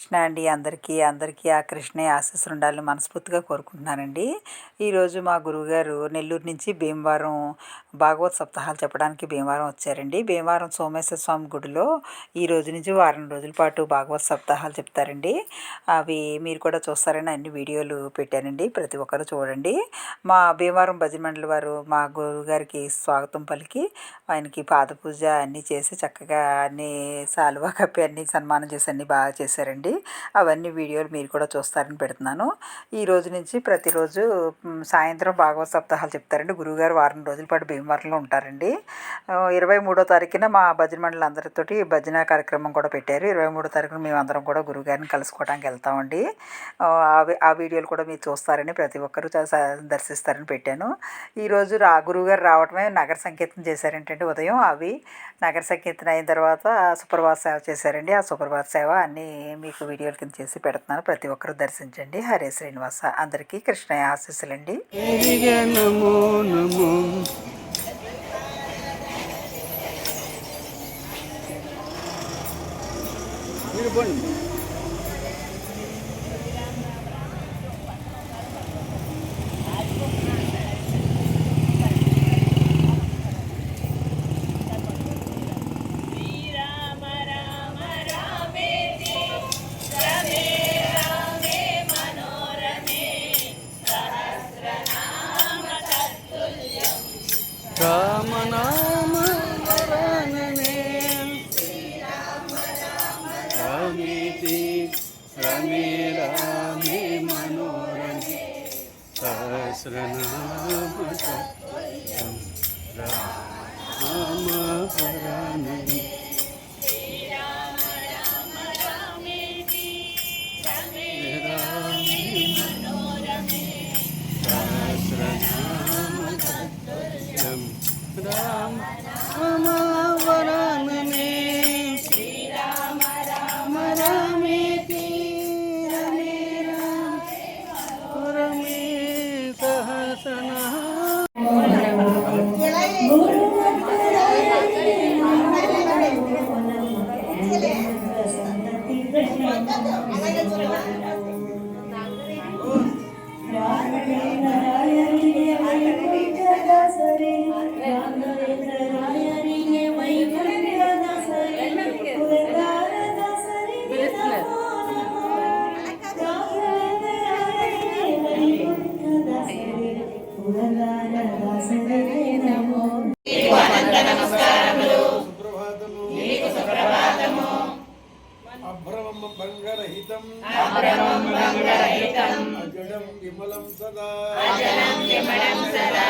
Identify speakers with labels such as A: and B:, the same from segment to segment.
A: కృష్ణ అండి అందరికీ అందరికీ ఆ కృష్ణే ఆశీస్సులు ఉండాలని మనస్ఫూర్తిగా కోరుకుంటున్నానండి. ఈరోజు మా గురువుగారు నెల్లూరు నుంచి భీమవరం భాగవత్ సప్తాహాలు చెప్పడానికి భీమవరం వచ్చారండి. భీమవరం సోమేశ్వర స్వామి గుడిలో ఈ రోజు నుంచి వారం రోజుల పాటు భాగవత్ సప్తాహాలు చెప్తారండి. అవి మీరు కూడా చూస్తారని అన్ని వీడియోలు పెట్టానండి. ప్రతి ఒక్కరు చూడండి. మా భీమవరం భజన మండలి వారు మా గురుగారికి స్వాగతం పలికి ఆయనకి పాద పూజ అన్నీ చేసి చక్కగా అన్ని శాలువా కప్పి అన్ని సన్మానం చేసి అన్ని బాగా చేశారండి. అవన్నీ వీడియోలు మీరు కూడా చూస్తారని పెడుతున్నాను. ఈ రోజు నుంచి ప్రతిరోజు సాయంత్రం భాగవత సప్తాహాలు చెప్తారండి. గురువుగారు వారం రోజుల పాటు భీమవరంలో ఉంటారండి. ఇరవై మూడో తారీఖున మా భజన మండలి అందరితోటి భజన కార్యక్రమం కూడా పెట్టారు. ఇరవై మూడో తారీఖున మేమందరం కూడా గురుగారిని కలుసుకోవడానికి వెళ్తామండి. ఆ, వి- ఆ వీడియోలు కూడా మీరు చూస్తారని ప్రతి ఒక్కరూ దర్శిస్తారని పెట్టాను. ఈరోజు రా గురువుగారు రావటమే నగర సంకీర్తన చేశారంటండి ఉదయం. అవి నగర సంకీర్తన అయిన తర్వాత సుప్రభాత సేవ చేశారండి. ఆ సుప్రభాత సేవ అన్నీ మీకు వీడియోల కింద చేసి పెడుతున్నాను. ప్రతి ఒక్కరూ దర్శించండి. హరే శ్రీనివాస. అందరికీ కృష్ణయ్య ఆశీస్సులండి.
B: 问你 Sranam Ram Ram సుప్రభాతము నీకు అజడం విమలం సదా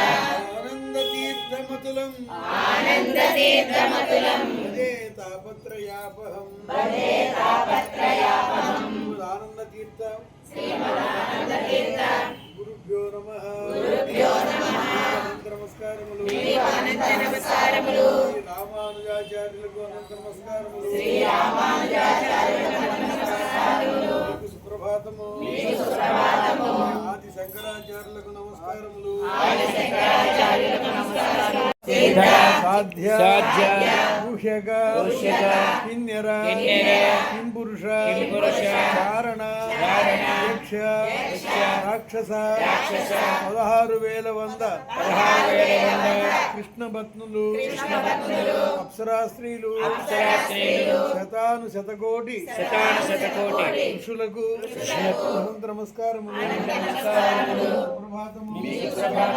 B: భజే తాపత్రయాపహం భజే తాపత్రయాపహం ఆనంద తీర్థ నమస్కారములు నమస్కారములు రామానుజాచార్యులకు అనంత నమస్కారములు. శ్రీ రామానుజాచార్యులకు నమస్కారములు సుప్రభాతము. సుప్రభాతము. ఆది శంకరాచార్యులకు నమస్కారములు ఆది శంకరాచార్యులకు నమస్కారములు సాధ్య సాధ్య ఋషక ఋషక కిన్నెర కిన్నెర కింపురుష కింపురుష కారణ కారణ యక్ష రాక్షస. పదహారు వేల వంద. పదహారు వేల వంద. కృష్ణ భక్తులు. కృష్ణ భక్తులు. అప్సరా స్త్రీలు. అప్సరా స్త్రీలు. శతాను శతకోటి. ఋషులకు నమస్కారములు. నమస్కారములు.